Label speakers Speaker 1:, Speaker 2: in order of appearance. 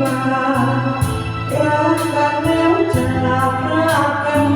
Speaker 1: มารักกันแล้วจะลาพรากกัน